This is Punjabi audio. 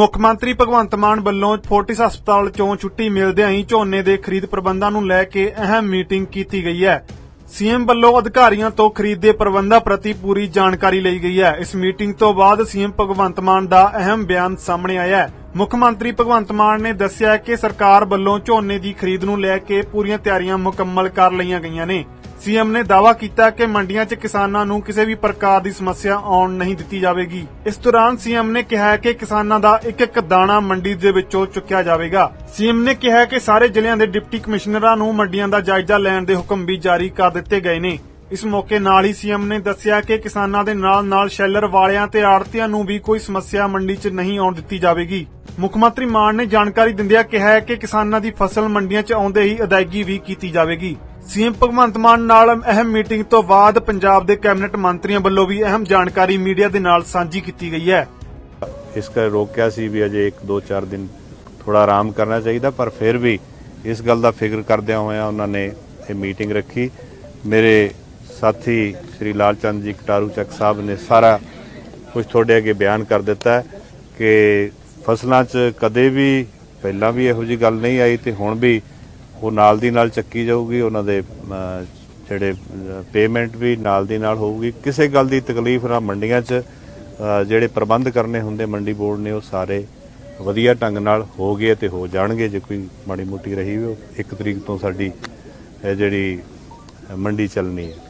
ਮੁੱਖ ਮੰਤਰੀ ਭਗਵੰਤ ਮਾਨ ਵੱਲੋਂ ਫੋਰਟਿਸ ਹਸਪਤਾਲ ਚੋਂ ਛੁੱਟੀ ਮਿਲਦਿਆਂ ਹੀ ਝੋਨੇ ਦੇ ਖਰੀਦ ਪ੍ਰਬੰਧਾਂ ਨੂੰ ਲੈ ਕੇ ਅਹਿਮ ਮੀਟਿੰਗ ਕੀਤੀ ਗਈ ਹੈ। ਸੀਐਮ ਵੱਲੋਂ ਅਧਿਕਾਰੀਆਂ ਤੋਂ ਖਰੀਦ ਦੇ ਪ੍ਰਬੰਧਾਂ ਪ੍ਰਤੀ ਪੂਰੀ ਜਾਣਕਾਰੀ ਲਈ ਗਈ ਹੈ। ਇਸ ਮੀਟਿੰਗ ਤੋਂ ਬਾਅਦ ਸੀਐਮ ਭਗਵੰਤ ਮਾਨ ਦਾ ਅਹਿਮ ਬਿਆਨ ਸਾਹਮਣੇ ਆਇਆ ਹੈ। ਮੁੱਖ ਮੰਤਰੀ ਭਗਵੰਤ ਮਾਨ ਨੇ ਦੱਸਿਆ ਕਿ ਸਰਕਾਰ ਵੱਲੋਂ ਝੋਨੇ ਦੀ ਖਰੀਦ ਨੂੰ ਲੈ ਕੇ ਪੂਰੀਆਂ ਤਿਆਰੀਆਂ ਮੁਕੰਮਲ ਕਰ ਲਈਆਂ ਗਈਆਂ ਨੇ। ਸੀਐਮ ਨੇ ਦਾਅਵਾ ਕੀਤਾ ਕਿ ਮੰਡੀਆਂ 'ਚ ਕਿਸਾਨਾਂ ਨੂੰ ਕਿਸੇ ਵੀ ਪ੍ਰਕਾਰ ਦੀ ਸਮੱਸਿਆ ਆਉਣ ਨਹੀਂ ਦਿੱਤੀ ਜਾਵੇਗੀ। ਇਸ ਦੌਰਾਨ ਸੀਐਮ ਨੇ ਕਿਹਾ ਕਿ ਕਿਸਾਨਾਂ ਦਾ ਇੱਕ ਇੱਕ ਦਾਣਾ ਮੰਡੀ ਦੇ ਵਿੱਚੋਂ ਚੁੱਕਿਆ ਜਾਵੇਗਾ। ਸੀਐਮ ਨੇ ਕਿਹਾ ਕਿ ਸਾਰੇ ਜ਼ਿਲ੍ਹਿਆਂ ਦੇ ਡਿਪਟੀ ਕਮਿਸ਼ਨਰਾਂ ਨੂੰ ਮੰਡੀਆਂ ਦਾ ਜਾਇਜ਼ਾ ਲੈਣ ਦੇ ਹੁਕਮ ਵੀ ਜਾਰੀ ਕਰ ਦਿੱਤੇ ਗਏ ਨੇ। ਇਸ ਮੌਕੇ ਨਾਲ ਹੀ ਸੀਐਮ ਨੇ ਦੱਸਿਆ ਕਿ ਕਿਸਾਨਾਂ ਦੇ ਨਾਲ-ਨਾਲ ਸ਼ੈਲਰ ਵਾਲਿਆਂ ਤੇ ਆੜਤੀਆਂ ਨੂੰ ਵੀ ਕੋਈ ਸਮੱਸਿਆ ਮੰਡੀ 'ਚ ਨਹੀਂ ਆਉਣ ਦਿੱਤੀ ਜਾਵੇਗੀ। ਮੁੱਖ ਮੰਤਰੀ ਮਾਨ ਨੇ ਜਾਣਕਾਰੀ ਦਿੰਦਿਆਂ ਕਿਹਾ ਕਿ ਕਿਸਾਨਾਂ ਦੀ ਫਸਲ ਮੰਡੀਆਂ 'ਚ ਆਉਂਦੇ ਹੀ ਅਦਾਇਗੀ ਵੀ ਕੀਤੀ ਜਾਵੇਗੀ। ਸੀਐਮ ਭਗਵੰਤ ਮਾਨ ਨਾਲ ਅਹਿਮ ਮੀਟਿੰਗ ਤੋਂ ਬਾਅਦ ਪੰਜਾਬ ਦੇ ਕੈਬਨਿਟ ਮੰਤਰੀਆਂ ਵੱਲੋਂ ਵੀ ਅਹਿਮ ਜਾਣਕਾਰੀ ਮੀਡੀਆ ਦੇ ਨਾਲ ਸਾਂਝੀ ਕੀਤੀ ਗਈ ਹੈ। ਇਸ ਕਰ ਰੋਕਿਆ ਸੀ ਵੀ ਅਜੇ 1 2 4 ਦਿਨ ਥੋੜਾ ਆਰਾਮ ਕਰਨਾ ਚਾਹੀਦਾ, ਪਰ ਫਿਰ ਵੀ ਇਸ ਗੱਲ ਦਾ ਫਿਕਰ ਕਰਦਿਆਂ ਹੋਇਆਂ ਉਹਨਾਂ ਨੇ ਇਹ ਮੀਟਿੰਗ ਰੱਖੀ। ਮੇਰੇ ਸਾਥੀ ਸ੍ਰੀ ਲਾਲਚੰਦ ਜੀ ਕਟਾਰੂ ਚੱਕ ਸਾਹਿਬ ਨੇ ਸਾਰਾ ਕੁਝ ਤੁਹਾਡੇ ਅੱਗੇ ਬਿਆਨ ਕਰ ਦਿੱਤਾ ਕਿ ਫਸਲਾਂ 'ਚ ਕਦੇ ਵੀ ਪਹਿਲਾਂ ਵੀ ਇਹੋ ਜੀ ਗੱਲ ਨਹੀਂ ਆਈ ਤੇ ਹੁਣ ਵੀ ਉਹ ਨਾਲ ਦੀ ਨਾਲ ਚੱਕੀ ਜਾਊਗੀ, ਉਹਨਾਂ ਦੇ ਜਿਹੜੇ ਪੇਮੈਂਟ ਵੀ ਨਾਲ ਦੀ ਨਾਲ ਹੋਊਗੀ। ਕਿਸੇ ਗੱਲ ਦੀ ਤਕਲੀਫ ਨਾ ਮੰਡੀਆਂ 'ਚ ਜਿਹੜੇ ਪ੍ਰਬੰਧ ਕਰਨੇ ਹੁੰਦੇ ਮੰਡੀ ਬੋਰਡ ਨੇ, ਉਹ ਸਾਰੇ ਵਧੀਆ ਢੰਗ ਨਾਲ ਹੋ ਗਏ ਤੇ ਹੋ ਜਾਣਗੇ। ਜੇ ਕੋਈ ਮਾੜੀ ਮੋਟੀ ਰਹੀ ਵੀ ਉਹ ਇੱਕ ਤਰੀਕ ਤੋਂ ਸਾਡੀ ਜਿਹੜੀ ਮੰਡੀ ਚੱਲਣੀ ਹੈ।